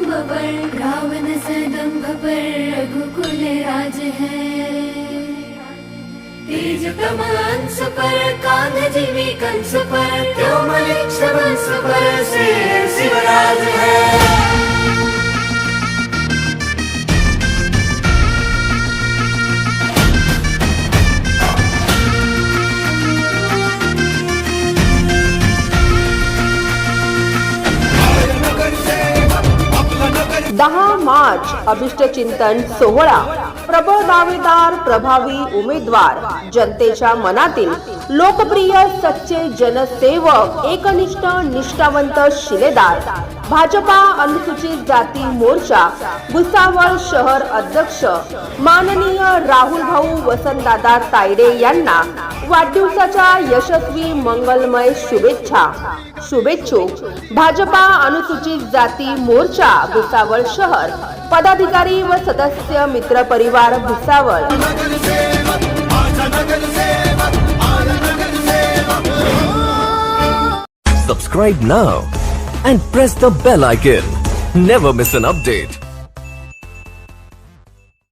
पर रावण सदंभ पर रघुकुल राज है। तेज कमान अंश पर कान जीवी कंस पर त्योमलिक सबल पर से शिवराज है। दहा मार्च अभिष्ट चिंतन सोहळा. प्रबळ दावेदार प्रभावी उमेदवार. जनतेच्या मनातील लोकप्रिय सच्चे जनसेवक एकनिष्ठ निष्ठावंत शिलेदार. भाजपा अनुसूचित जाती मोर्चा भुसावळ शहर अध्यक्ष माननीय राहुल भाऊ वसंतदादा तायडे यांना वाढदिवसाच्या यशस्वी मंगलमय शुभेच्छा शुभेच्छुक भाजपा अनुसूचित जाती मोर्चा भुसावळ शहर पदाधिकारी व सदस्य मित्र परिवार Bhusawal Subscribe now and press the bell icon. Never miss an update.